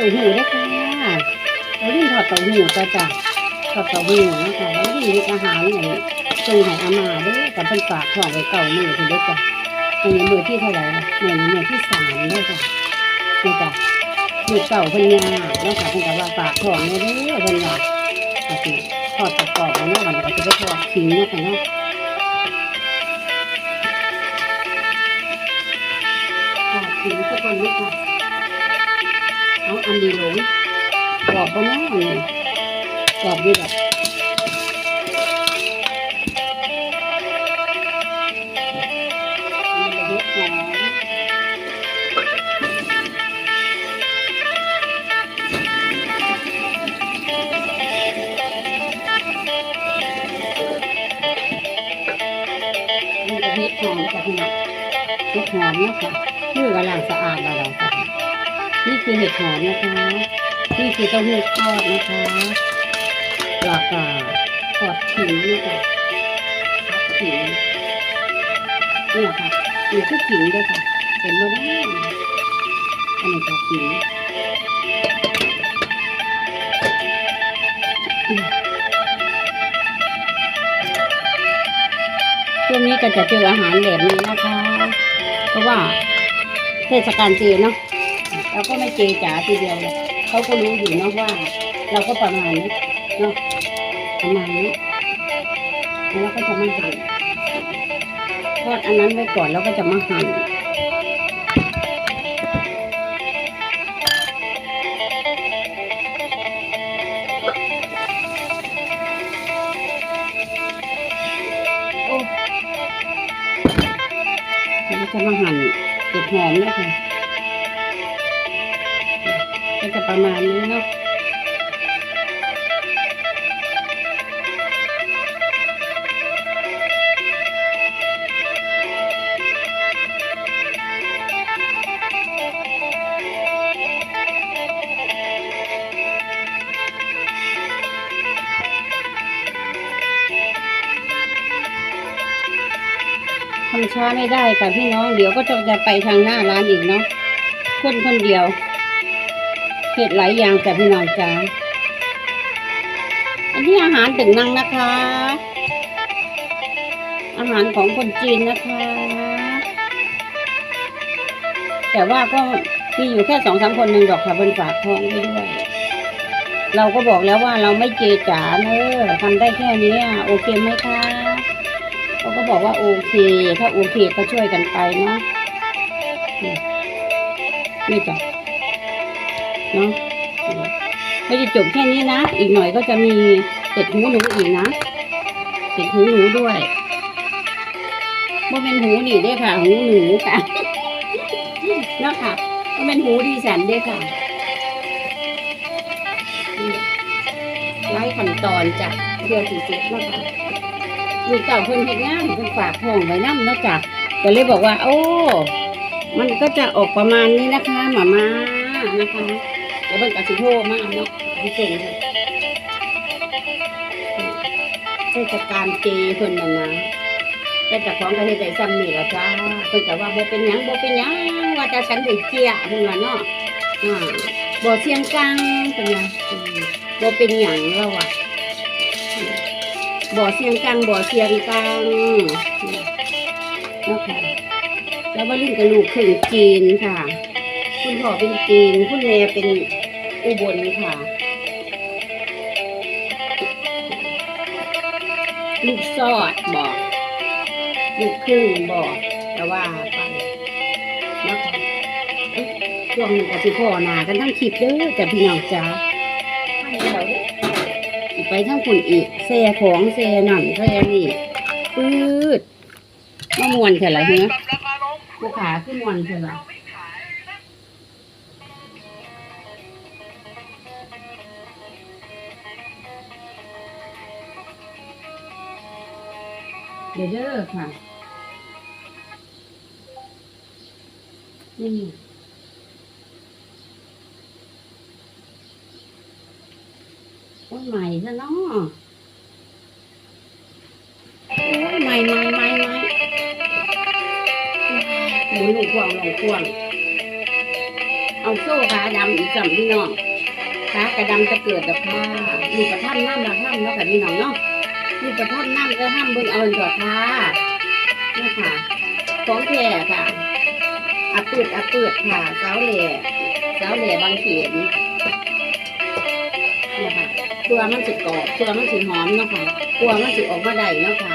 าหูได้ค่ะเราเล่นทอดเต้าหูจ้าจ้ะทอดเต้าหูนะคะแล้วนี่มีอาหารอย่างส่งให้อามาด้วยกับเป็นฝากของไว้เก่ามือคุณด้วยจ้ะอันนี้มือที่เท่าไหร่ละมือมือที่สามเลยจ้ะนี่จ้ะมือเก่าเพิ่นยาแล้วค่ะเพิ่นก็ว่าฝากของเนี่ยด้อเพิ่นว่าทอดประกอบแล้วเนาะมันก็จะไปทอดทิ้งเนาะค่ะเนาะทอดทิ้งสักคนเนาะค่ะ เอาอันดีหลงกรอบปะเนาะอันนี้กรอบดีแบบหอมมันจะเฮ็ดหอมจ้ะพี่น้องหอมเนาะค่ะเมื่อกำลังสะอาดแล้วเราค่ะ นี่คือเห็ดหอมนะคะ นี่คือเต้าหู้ทอดนะคะหลากหลาทอดขิงนี่ค่ะทอดขิงเนี่ยค่ะนี่คือขิงด้วยค่ะเห็นไหมนะอันนี้ก็ขิงอืมช่วงนี้ก็จะเจออาหารแบบนี้นะคะ เพราะว่าเทศกาลเจเนาะ เราก็ไม่เจจ๋าทีเดียวเขาก็รู้อยู่เนาะว่า เราก็ประมาณนี้เนาะประมาณนี้แล้วก็จะมาหั่นทอดอันนั้นไว้ก่อนแล้วก็จะมาหั่นจะมาหั่นเห็ดหอมนะค่ะ จะประมาณนี้เนาะทำช้าไม่ได้ค่ะพี่น้อง เดี๋ยวก็จะจะไปทางหน้าร้านอีกเนาะคนคนเดียว เห็ดหลายอย่างจากพี่น้องจ้าอันนี้อาหารถึงนังนะคะ อาหารของคนจีนนะคะ แต่ว่าก็มีอยู่แค่สองสามคนหนึ่งดอกค่ะบนฝากท้องไว้ด้วย เราก็บอกแล้วว่าเราไม่เจจ๋าเนอะทำได้แค่นี้โอเคไหมคะเขาก็บอกว่าโอเค ถ้าโอเคก็ช่วยกันไปเนาะนี่จ้ะ เนาะไม่จะจบแค่นี้นะ อีกหน่อยก็จะมีเห็ดหูหนูอีกนะเห็ดหูหนูด้วยบ่เป็นหูนี่เด้ค่ะ หูหนูค่ะนะค่ะก็เป็นหูดีสันเด้ค่ะไล่ขั้นตอนจากเพื่อสีเจ็ดเนะคะลูกเต่าเพิ่นเห็ดงามเพิ่นฝากห้องไว้น้ำนะจ้ะก็เลยบอกว่า โอ้ มันก็จะออกประมาณนี้นะคะหมามานะคะ ดี๋ยวเบิ่งกับสิโทมากเนาะสิส่งเลยเทศกาลเจเพิ่นน่ะนะแต่จากของก็เฮ็ดได้ซ้ำนี่ล่ะจ้าเพิ่นก็ว่าบ่เป็นหยังบ่เป็นหยังว่าแต่ฉันได้เจียเพิ่นว่าเนาะอ่าบ่เสียงกลางเพิ่นว่าบ่เป็นหยังแล้วอะบ่เสียงกลางบ่เสียงกลางเนาะค่ะแล้วว่าลิ้นกับลูกครึ่งจีนค่ะ คุณพ่อเป็นจีน คุณแม่เป็น อุบลค่ะลูกซอดบอกลูกครึ่งบอกแต่ว่าไปนะคะเอ๊ะช่วงนี้ก็สิพ่อหนากันทั้งคลิปเด้อแต่พี่น้องจ้าไปทั้งคนอีกแซ่ของแซ่นั่นแซ่นี่ปืดมามวนเถอะละเฮียลูกขาขึ้นมวนเถอะละ เดี๋ยวเด้อค่ะนี่โอ้ยใหม่ซะเนาะโอ้ยใหม่ใหม่ใหม่ใหม่หมุนหนูกวางหนูกวางเอาโซ่ขาดำอีกสามพี่น้องขากระดำจะเกิดดอกค่ะมีประทับน้ำมาห้ามเนาะค่ะพี่น้องเนาะ มีประทับนั่งก็ห้ามเบิ่งเอาดอนค่ะนี่ค่ะของแท้ค่ะอาปืดอาปืดค่ะเสาเหล่เสาเหล่บางเขนเนี่ยค่ะตัวมันสิกรอบตัวมันสิหอมเนาะค่ะตัวมันสิออกมาได้เนาะค่ะ